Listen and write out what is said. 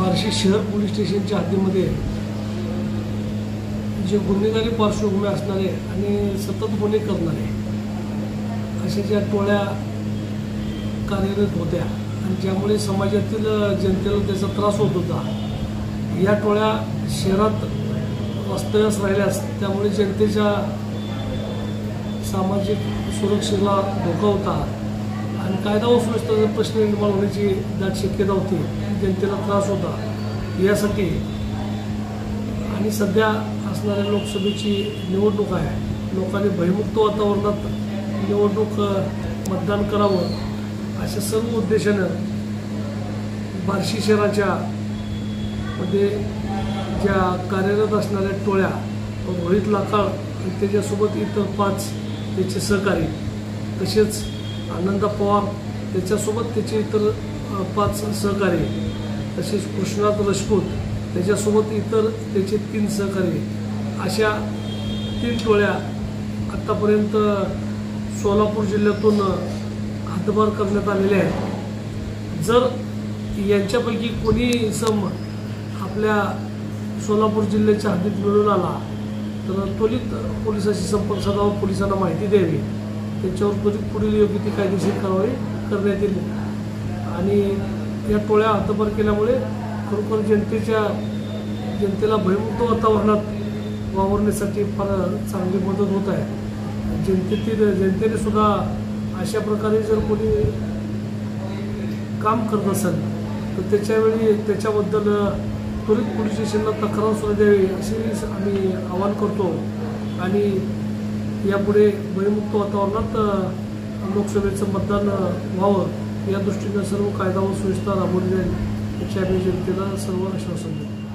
बार्शी शहर पोलीस स्टेशनच्या हद्दीमध्ये जे गुन्हेगारी पार्श्वभूमी असणारे आणि सतत गुन्हे करणारे अशा ज्या टोळ्या कार्यरत होत्या आणि ज्यामुळे समाजातील जनतेला त्याचा त्रास होत होता या टोळ्या शहरात वास्तव्यास राहिल्यास त्यामुळे जनतेच्या सामाजिक सुरक्षेला धोका होता. आणि कायदा व सुव्यवस्थेचा प्रश्न निर्माण होण्याची दाट शक्यता होती. जनतेला त्रास होता. यासाठी आणि सध्या असणाऱ्या लोकसभेची निवडणूक आहे. लोकांनी भयमुक्त वातावरणात निवडणूक मतदान करावं अशा सर्व उद्देशानं बार्शी शहराच्या मध्ये ज्या कार्यरत असणाऱ्या टोळ्या रोहित लाकाळ आणि त्याच्यासोबत इतर पाच त्याचे सहकारी तसेच आनंदा पवार त्याच्यासोबत त्याचे इतर पाच सहकारी तसेच कृष्णात राजपूत त्याच्यासोबत इतर त्याचे तीन सहकारी अशा तीन टोळ्या आत्तापर्यंत सोलापूर जिल्ह्यातून हातभार करण्यात आलेल्या आहेत. जर यांच्यापैकी कोणी सम आपल्या सोलापूर जिल्ह्याच्या हद्दीत मिळून आला तर त्वरित पोलिसाशी संपर्क साधावा पोलिसांना माहिती द्यावी. त्याच्यावर पुढील पुढील योग्य ती कायदेशीर कारवाई करण्यात येईल. आणि या टोळ्या हद्दपार केल्यामुळे खरोखर जनतेच्या जनतेला भयमुक्त वातावरणात वावरण्यासाठी फार चांगली मदत होत आहे. जनतेतील जनतेने सुद्धा अशा प्रकारे जर कोणी काम करत असेल तर त्याच्यावेळी त्याच्याबद्दल त्वरित पोलीस स्टेशनला तक्रार सुद्धा द्यावी असे आम्ही आवाहन करतो. आणि यापुढे भयमुक्त वातावरणात लोकसभेचं मतदान व्हावं. या दृष्टीनं सर्व कायदा व सुव्यवस्था राबवली जाईल याची आम्ही जनतेला सर्व आश्वासन देतो.